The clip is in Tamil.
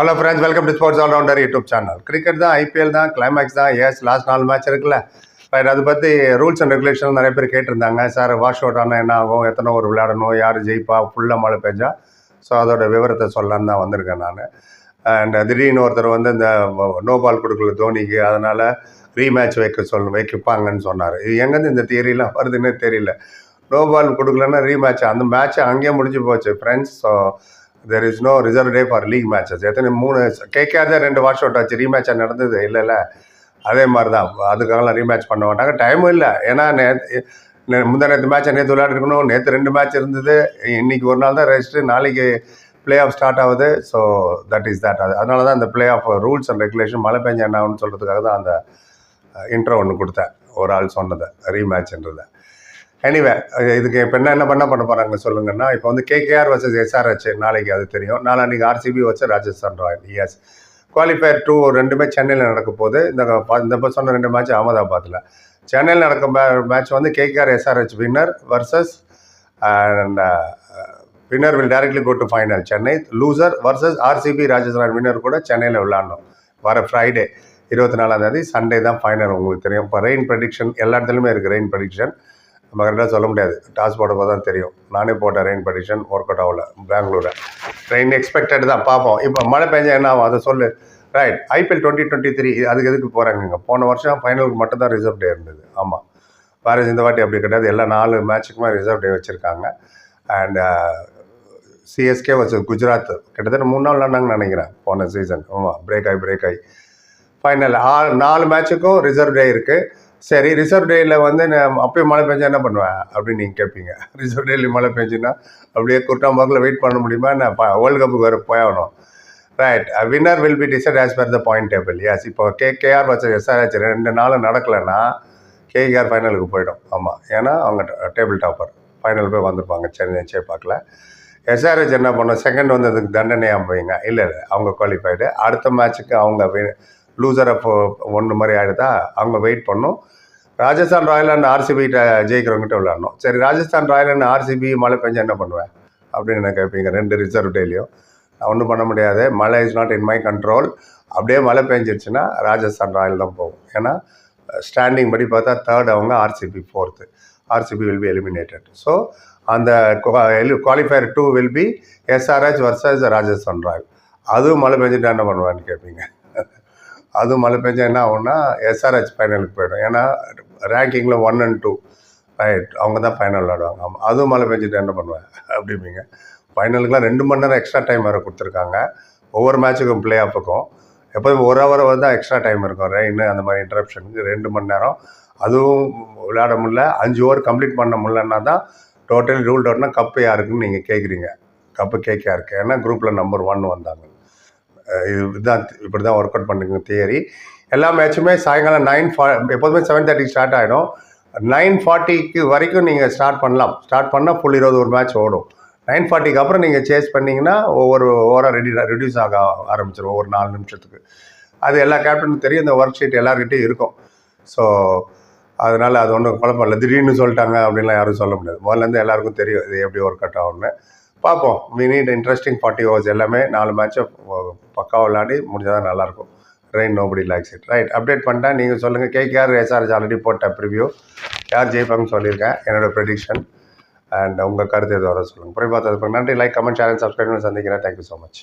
Hello friends welcome to sports all rounder YouTube channel cricket தான் ஐபிஎல் தான் கிளைமேக்ஸ் தான் எஸ் லாஸ்ட் நாலு மேட்ச் இருக்குல்ல. பட் அதை பற்றி ரூல்ஸ் அண்ட் ரெகுலேஷன் நிறைய பேர் கேட்டிருந்தாங்க. சார் வாஷ் அவுட் ஆனால் என்ன ஆகும்? எத்தனை ஒரு விளையாடணும்? யார் ஜெயிப்பா? ஃபுல்லாக மழை பெஞ்சா? ஸோ அதோட விவரத்தை சொல்லலான்னு தான் வந்திருக்கேன் நான். அண்ட் திடீர்னு ஒருத்தர் வந்து இந்த நோ பால் கொடுக்கல தோனிக்கு அதனால் ரீமேட்ச் வைக்க சொல் வைக்கப்பாங்கன்னு சொன்னார். இது எங்கேருந்து இந்த தியரிலாம் வருதுன்னே தெரியல. நோ பால் கொடுக்கலன்னா ரீமேட்ச் அந்த மேட்ச் அங்கேயே முடிஞ்சு போச்சு friends so there is no reserve day for league matches எத்தனை மூணு கேட்காத தான் ரெண்டு வாஷ் அவுட் ஆச்சு ரீமேட்சாக நடந்தது இல்லைல்ல. அதே மாதிரி தான் அதுக்காகலாம் ரீமேட்ச் பண்ண மாட்டாங்க. டைமும் இல்லை. ஏன்னா நேற்று முந்தா நேற்று மேட்சை நேற்று விளையாடிருக்கணும். நேற்று ரெண்டு மேட்ச் இருந்தது. இன்னைக்கு ஒரு நாள் தான் ரெஸ்ட்டு நாளைக்கு ப்ளே ஆஃப் ஸ்டார்ட் ஆகுது. ஸோ தட் இஸ் தட் அது அதனால தான் அந்த play off rules and regulation மழை பெஞ்ச என்ன ஆகும்னு சொல்கிறதுக்காக தான் அந்த இன்ட்ரோ ஒன்று கொடுத்தேன். ஒரு ஆள் சொன்னதை. ரீமேட்ச்ன்றதை எனிவே இதுக்கு இப்போ என்ன என்ன பண்ண பண்ண போகிறாங்க சொல்லுங்கன்னா இப்போ வந்து கேகேஆர் வர்சஸ் எஸ்ஆர்ஹெச் நாளைக்கு அது தெரியும். நாளான்னைக்கு ஆர்சிபி வச்சு Rajasthan royals qualifier two ரெண்டுமே சென்னையில் நடக்க போகுது. இந்த இந்த சொன்ன ரெண்டு மேட்ச் அகமதாபாத்தில் சென்னையில் நடக்கும் மேட்ச் வந்து KKR SRH winner versus and winner will directly go to final Chennai loser versus RCB Rajasthan winner கூட சென்னையில் விளாடணும் வர ஃப்ரைடே இருபத்தி நாலாம் தேதி. சண்டே தான் ஃபைனல் உங்களுக்கு தெரியும். இப்போ ரெயின் ப்ரெடிக்ஷன் எல்லா இடத்துலையுமே இருக்குது ரெயின் ப்ரெடிக்ஷன் நம்ம கரெக்டாக சொல்ல முடியாது. டாஸ் போடும்போது தான் தெரியும். நானே போட்டேன் ரெயின் ப்ரெடிக்ஷன் ஒர்க் அவுட் ஆகல பெங்களூரில். ரெயின் எக்ஸ்பெக்டட் தான் பார்ப்போம் இப்போ மழை பெஞ்சா என்ன ஆகும்? அதை சொல்லு. Right IPL twenty twenty three அதுக்கு எதுக்கு போகிறாங்க போன வருஷம் ஃபைனலுக்கு மட்டும் தான் ரிசர்வ் டே இருந்தது. ஆமாம் வேறு இந்த வாட்டி அப்படி கிடையாது. எல்லா நாலு மேட்ச்சுக்குமே ரிசர்வ் டே வச்சுருக்காங்க. அண்ட் சிஎஸ்கே வச்சு குஜராத் கிட்டத்தட்ட மூணு நாள் விளாண்டாங்கன்னு நினைக்கிறேன் போன சீசன் ஆமாம் பிரேக் ஆகி பிரேக் ஆகி. ஃபைனல் ஆறு நாலு மேட்சுக்கும் ரிசர்வ் டே இருக்குது சரி ரிசர்வ் டேயில் வந்து நான் அப்பயே மழை பெஞ்சா என்ன பண்ணுவேன் அப்படின்னு நீங்கள் கேட்பீங்க ரிசர்வ் டேயில் மழை பெஞ்சுன்னா அப்படியே குர்ட்டாம்பாக்கில் வெயிட் பண்ண முடியுமா? நான் வேர்ல்டு கப்புக்கு வேறு போயாகணும் right winner will be decide as per the point tables இப்போ கே கேஆர் வச்ச எஸ்ஆர்ஹெச் ரெண்டு நாளும் நடக்கலைன்னா கேகேஆர் ஃபைனலுக்கு போயிடும். ஆமாம் ஏன்னா அவங்க டேபிள் டாப்பர் ஃபைனல் போய் வந்திருப்பாங்க. சென்னை சேப்பாக்கில் எஸ்ஆர்ஹெச் என்ன பண்ணோம்? செகண்ட் வந்ததுக்கு தண்டனையாக போயிங்க. இல்லை இல்லை. அவங்க குவாலிஃபைடு அடுத்த மேட்ச்சுக்கு அவங்க லூசரை ஒன்று மாதிரி ஆகிடுதா அவங்க வெயிட் பண்ணோம். ராஜஸ்தான் ராயல் அண்ட் ஆர்சிபிகிட்ட ஜெயிக்கிறவங்ககிட்ட விளாட்ணும் சரி ராஜஸ்தான் ராயல் அண்ட் ஆர்சிபி மழை பெஞ்சா என்ன பண்ணுவேன்? அப்படின்னு என்ன கேட்பீங்க ரெண்டு ரிசர்வ் டேலையும் நான் ஒன்றும் பண்ண முடியாது. மழை is not in my control அப்படியே மழை பெஞ்சிருச்சுன்னா ராஜஸ்தான் ராயல் தான் போகும். ஏன்னா ஸ்டாண்டிங் படி பார்த்தா தேர்ட் அவங்க RCB fourth RCB will be eliminated so அந்த qualifier two will be SRH versus Rajasthan royal. அதுவும் மழை பெஞ்சுட்டு என்ன பண்ணுவேன்னு கேட்பீங்க அதுவும் மழை பெஞ்சா என்ன ஆகும்னா எஸ்ஆர்ஹெச் ஃபைனலுக்கு போயிடும். ஏன்னா ரேங்கிங்கில் ஒன் அண்ட் டூ ரைட் அவங்க தான் ஃபைனல் விளாடுவாங்க ஆமாம் அதுவும் மழை பெஞ்சிட்டு என்ன பண்ணுவேன்? அப்படிம்பிங்க. ஃபைனலுக்குலாம் ரெண்டு மணி நேரம் எக்ஸ்ட்ரா டைம் வேறு கொடுத்துருக்காங்க. ஒவ்வொரு மேட்சுக்கும் ப்ளே ஆஃபுக்கும் எப்போதும் ஒரு ஹவர் வந்து எக்ஸ்ட்ரா டைம் இருக்கும். ரெயின் அந்த மாதிரி இன்டரப்ஷனுக்கு ரெண்டு மணி நேரம். அதுவும் விளையாட முடியல. அஞ்சு ஓவர் கம்ப்ளீட் பண்ண முடியலன்னா தான் டோட்டலி ரூல் அவுட்னா கப்பு யாருக்குன்னு நீங்கள் கேட்குறீங்க கப்பு கேக் யாருக்கு ஏன்னா குரூப்பில் நம்பர் ஒன் வந்தாங்க. இது இதுதான் இப்படி தான் ஒர்க் அவுட் பண்ணுங்க தியரி எல்லா மேட்சுமே சாயங்காலம் நைன் ஃபா எப்போதுமே செவன் தேர்ட்டிக்கு ஸ்டார்ட் ஆகிடும் நைன் ஃபார்ட்டிக்கு வரைக்கும் நீங்கள் ஸ்டார்ட் பண்ணலாம். ஸ்டார்ட் பண்ணால் ஃபுல் இருபது ஒரு மேட்ச் ஓடும். நைன் ஃபார்ட்டிக்கு அப்புறம் நீங்கள் சேஸ் பண்ணிங்கன்னா ஒவ்வொரு ஓவராக ரெடி ரெடியூஸ் ஆக ஆரம்பிச்சிடும் ஒவ்வொரு நாலு நிமிஷத்துக்கு. அது எல்லா கேப்டனுக்கும் தெரியும் இந்த ஒர்க் ஷீட் எல்லாருக்கிட்டையும் இருக்கும். ஸோ அதனால் அது ஒன்றும் குழப்பம் இல்லை. திடீர்னு சொல்லிட்டாங்க அப்படின்லாம் யாரும் சொல்ல முடியாது. முதல்லேருந்து எல்லாருக்கும் தெரியும் இது எப்படி ஒர்க் அவுட் ஆகும்னு. பார்ப்போம். We need interesting forty overs எல்லாமே நாலு மேட்சை பக்காவாக விளாடி முடிஞ்சால் தான் நல்லாயிருக்கும். Rain nobody likes it right update பண்ணிட்டேன். நீங்கள் சொல்லுங்கள் கேகேஆர் எஸ்ஆர்ஜி ஆல்ரெடி போட்டேன் ப்ரிவியூ யார் ஜெயிப்பாங்கன்னு சொல்லியிருக்கேன் என்னோட ப்ரெடிக்ஷன் அண்ட் உங்கள் கருத்து எது வர சொல்லுங்கள் புரிய பார்த்ததுக்கு நன்றி லைக் கமெண்ட் சேனல் சப்ஸ்கிரைப் பண்ணி சந்திக்கிறேன். Thank you so much